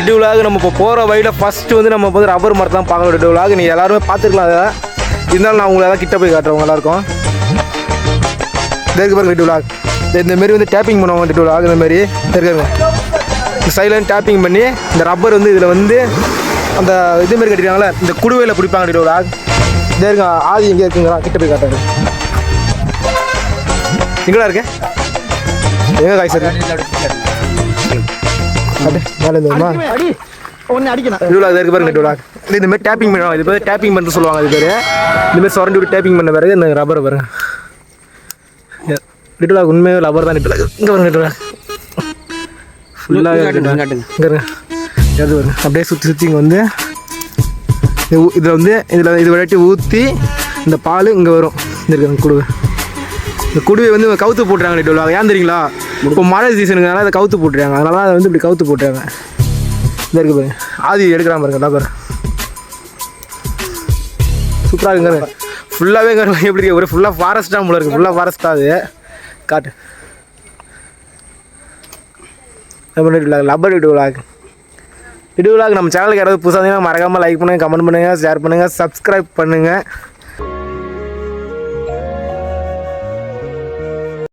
டிட்டு விழாக்கு நம்ம இப்போ போகிற வழியில் ஃபஸ்ட்டு வந்து நம்ம வந்து ரப்பர் மரத்தை தான் பார்க்க டிட்டு விழாக்கு நீங்கள் எல்லாருமே பார்த்துருக்கலாம் அதை. இருந்தாலும் நான் உங்களை எல்லாம் கிட்ட போய் காட்டுறேன் உங்க எல்லாருக்கும். தெற்கு பாருங்க டிட்டு விழாக் இந்த மாரி வந்து டேப்பிங் பண்ணுவாங்க டிட்டு விழாக் இந்த மாதிரி இருக்காங்க சைலண்ட் டேப்பிங் பண்ணி இந்த ரப்பர் வந்து இதில் வந்து அந்த இதுமாரி கட்டிருக்காங்களே இந்த குடுவையில் பிடிப்பாங்க டிட்டு விழாக் இதே இருங்க ஆதி எங்கே இருக்குங்களா கிட்ட போய் காட்டுறேன். எங்கடா இருக்கு. எங்கே காய் சார் அடிக்கணும். இருக்கு பாருங்க நெடுவிழா இது இந்த மாதிரி டேப்பிங் பண்ணுவாங்க இது பேர் டேப்பிங் பண்ணுறது சொல்லுவாங்க இது பேர். இந்த மாதிரி சுரண்டி விட்டு டேப்பிங் பண்ண பிறகு இந்த ரப்பர் பாருங்க. நெடுவிழா உண்மையாக ரப்பர் தான் நெடுவிழா இங்கே பாருங்க நெடுவிழா ஃபுல்லாக இங்கே இருங்க அது பாருங்க. அப்படியே சுற்றி சுற்றி இங்கே வந்து இதில் வந்து இதில் இது விளையாட்டி ஊற்றி இந்த பால் இங்கே வரும். இந்த இருக்கு குடுவை இந்த குடுவை வந்து கவுத்து போட்டுறாங்க நெடுவிழா ஏன் தெரியுங்களா? இப்போ மழை சீசனுங்கனால அதை கவுத்து போட்டுறாங்க. அதனால தான் அதை வந்து இப்படி கவுத்து போட்டுறாங்க. இந்த இருக்கு பாருங்க ஆதி எடுக்கிறான் பாருங்க ரப்பர் சூப்பராக இருக்குங்க ஃபுல்லாகவே எப்படி இருக்கு. ஒரு ஃபுல்லாக ஃபாரஸ்ட்டாக போல இருக்குது ஃபுல்லாக ஃபாரஸ்ட்டாக அது. காட்டு. லப்பர் இடு விளாக் இடு விளாக் நம்ம சேனலுக்கு யாராவது புதுசாக மறக்காமல் லைக் பண்ணுங்கள் கமெண்ட் பண்ணுங்கள் ஷேர் பண்ணுங்கள் சப்ஸ்கிரைப் பண்ணுங்கள்